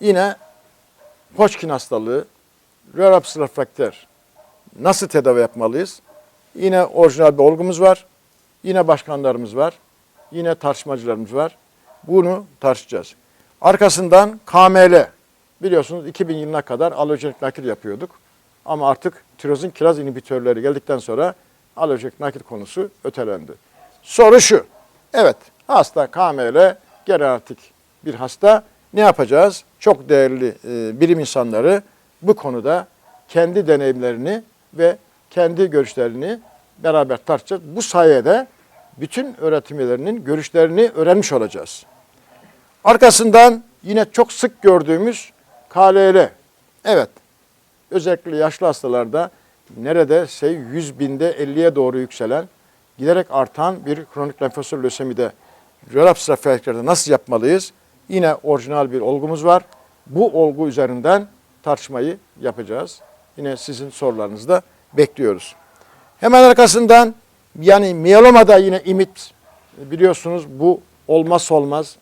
Yine Hodgkin hastalığı, relapse refraktör. Nasıl tedavi yapmalıyız? Yine orijinal bir olgumuz var. Yine başkanlarımız var. Yine tartışmacılarımız var. Bunu tartışacağız. Arkasından KML. Biliyorsunuz 2000 yılına kadar alojenik nakil yapıyorduk. Ama artık tirozin kiraz inhibitörleri geldikten sonra alojenik nakil konusu ötelendi. Soru şu. Evet hasta KML generatik bir hasta. Ne yapacağız? Çok değerli e, bilim insanları bu konuda kendi deneyimlerini ve kendi görüşlerini beraber tartışacağız. Bu sayede bütün öğretim üyelerinin görüşlerini öğrenmiş olacağız. Arkasından yine çok sık gördüğümüz KLL. Evet, özellikle yaşlı hastalarda neredeyse 100 binde 50'ye doğru yükselen, giderek artan bir kronik lenfosit lösemide relapse refraktörde nasıl yapmalıyız? Yine orijinal bir olgumuz var. Bu olgu üzerinden tartışmayı yapacağız. Yine sizin sorularınızı da bekliyoruz. Hemen arkasından yani miyelomada yine imit biliyorsunuz bu olmazsa olmaz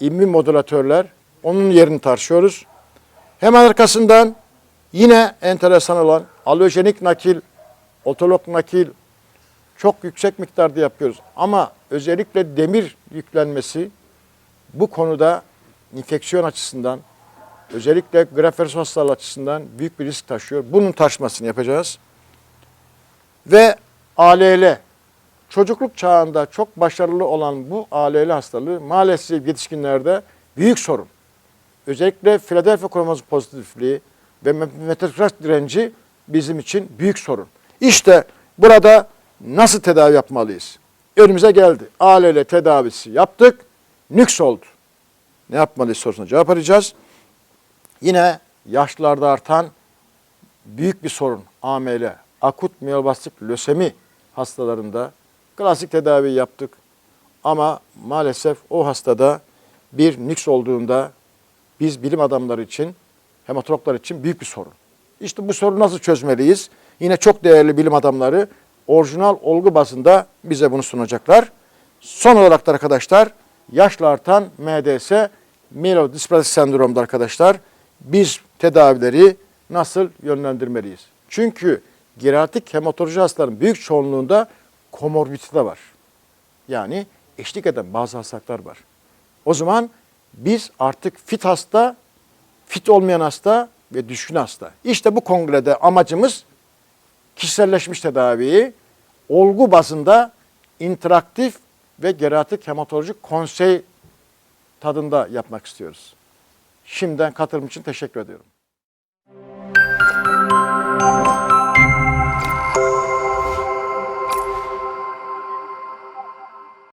immün modülatörler onun yerini tartışıyoruz. Hemen arkasından yine enteresan olan alojenik nakil, otolog nakil çok yüksek miktarda yapıyoruz. Ama özellikle demir yüklenmesi bu konuda infeksiyon açısından özellikle grafer hastalığı açısından büyük bir risk taşıyor. Bunun taşmasını yapacağız. Ve ALL çocukluk çağında çok başarılı olan bu ALL hastalığı maalesef yetişkinlerde büyük sorun. Özellikle Philadelphia kromozom pozitifliği ve metastatik direnci bizim için büyük sorun. İşte burada nasıl tedavi yapmalıyız? Önümüze geldi. ALL tedavisi yaptık. Nüks oldu. Ne yapmalıyız sorusuna cevap arayacağız. Yine yaşlılarda artan büyük bir sorun AML, akut miyeloblastik lösemi hastalarında klasik tedavi yaptık. Ama maalesef o hastada bir nüks olduğunda biz bilim adamları için, hematologlar için büyük bir sorun. İşte bu sorunu nasıl çözmeliyiz? Yine çok değerli bilim adamları orijinal olgu bazında bize bunu sunacaklar. Son olarak da arkadaşlar yaşla artan MDS, mielodisplastik sendromda arkadaşlar biz tedavileri nasıl yönlendirmeliyiz? Çünkü geriatrik hematoloji hastaların büyük çoğunluğunda komorbidite de var. Yani eşlik eden bazı hastalıklar var. O zaman biz artık fit hasta, fit olmayan hasta ve düşkün hasta. İşte bu kongrede amacımız kişiselleşmiş tedaviyi olgu bazında interaktif ve geriatrik hematoloji konsey tadında yapmak istiyoruz. Şimdiden katılım için teşekkür ediyorum.